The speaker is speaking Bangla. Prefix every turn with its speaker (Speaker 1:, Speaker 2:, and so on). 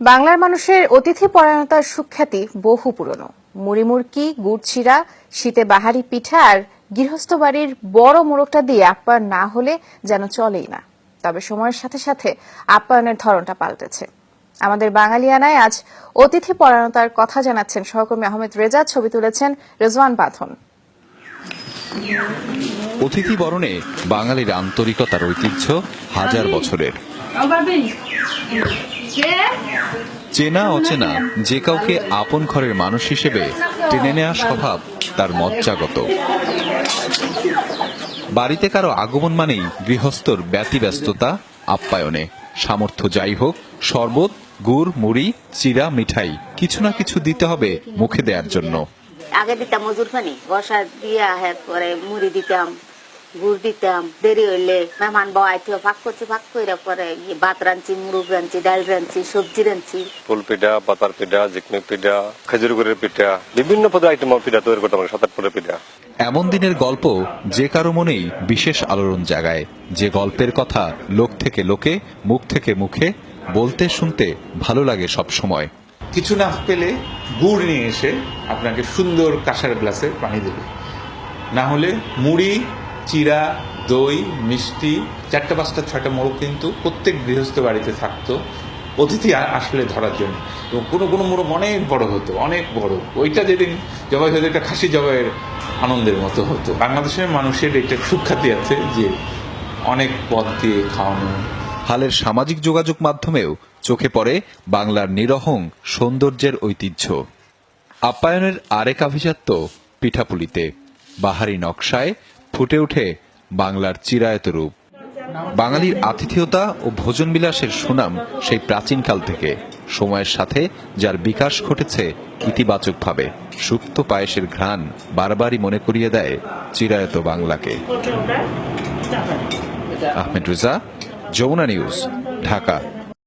Speaker 1: বাংলার মানুষের অতিথি পরায়ণতার সুখ্যাতি বহু পুরনো। মুড়িমুড়কি গুড়চিরা শীতে বাহারি পিঠা আর গৃহস্থ বাড়ির বড় মোড়কটা দিয়ে আপ্যায়ন না হলে যেন চলেই না। তবে সময়ের সাথে সাথে আপ্যায়নের ধরনটা পাল্টেছে। আমাদের বাঙালিয়ানায় আজ অতিথি পরায়ণতার কথা জানাচ্ছেন সহকর্মী আহমেদ রেজা, ছবি তুলেছেন রেজওয়ান বাঁধন।
Speaker 2: অতিথি বরণে বাঙালির আন্তরিকতার ঐতিহ্য হাজার বছরের। চেনা অচেনা যে কাউকে আপন ঘরের মানুষ হিসেবে টেনে নেওয়া স্বভাব তার মজ্জাগত বাড়িতে কারও আগমন মানেই গৃহস্থর ব্যতিব্যস্ততা আপ্যায়নে। সামর্থ্য যাই হোক শরবত গুড় মুড়ি চিরা মিঠাই কিছু না কিছু দিতে হবে মুখে দেওয়ার জন্য।
Speaker 3: আগে দিতাম মজুর পানি বসা দিয়া পরে মুড়ি দিতাম। গুড় দিতাম দেরি হইলে মেহমান বাবাইতে ফাঁক করছি ফাঁক করে পরে ভাত রাঁধছি মুরগ রাঁধছি ডাল রাঁধছি সবজি রাঁধছি।
Speaker 4: ফুল পিঠা পাতার পিঠা জিকমি পিঠা খেজুর গুড়ের পিঠা বিভিন্ন পদের আইটেম পিঠা তৈরি করতাম সাত আট পদের পিঠা।
Speaker 2: এমন দিনের গল্প যে কারও মনেই বিশেষ আলোড়ন জাগায়। যে গল্পের কথা লোক থেকে লোকে মুখ থেকে মুখে বলতে শুনতে ভালো লাগে সব সময়।
Speaker 5: কিছু না পেলে গুড় নিয়ে এসে আপনাকে সুন্দর কাঁসার গ্লাসে পানি দেবে। না হলে মুড়ি চিরা, দই, মিষ্টি, চারটা, পাঁচটা, ছয়টা মোড়ক কিন্তু প্রত্যেক গৃহস্থ বাড়িতে থাকতো। অতিথি আসলে ধরার জন্য। এবং কোনো কোনো মোড়ক অনেক বড় হতো, অনেক বড়। ওইটা যেদিন জবাই হতো, একটা খাসি জবাইয়ের আনন্দের মতো হতো। বাংলাদেশের মানুষের একটা সুখ্যাতি আছে যে অনেক পদ দিয়ে খাওয়ানো।
Speaker 2: হালের সামাজিক যোগাযোগ মাধ্যমেও চোখে পড়ে বাংলার নিরহং সৌন্দর্যের ঐতিহ্য। আপ্যায়নের আরেক আভিজাত্য পিঠাপুলিতে। বাহারি নকশায় ফুটে ওঠে বাংলার চিরায়ত রূপ। বাঙালির আতিথেয়তা ও ভোজন বিলাসের সুনাম সেই প্রাচীনকাল থেকে, সময়ের সাথে যার বিকাশ ঘটেছে ইতিবাচকভাবে, সুপ্ত পায়েসের ঘ্রাণ বারবারই মনে করিয়ে দেয় চিরায়ত বাংলাকে। আহমেদ রেজা, যমুনা নিউজ, ঢাকা।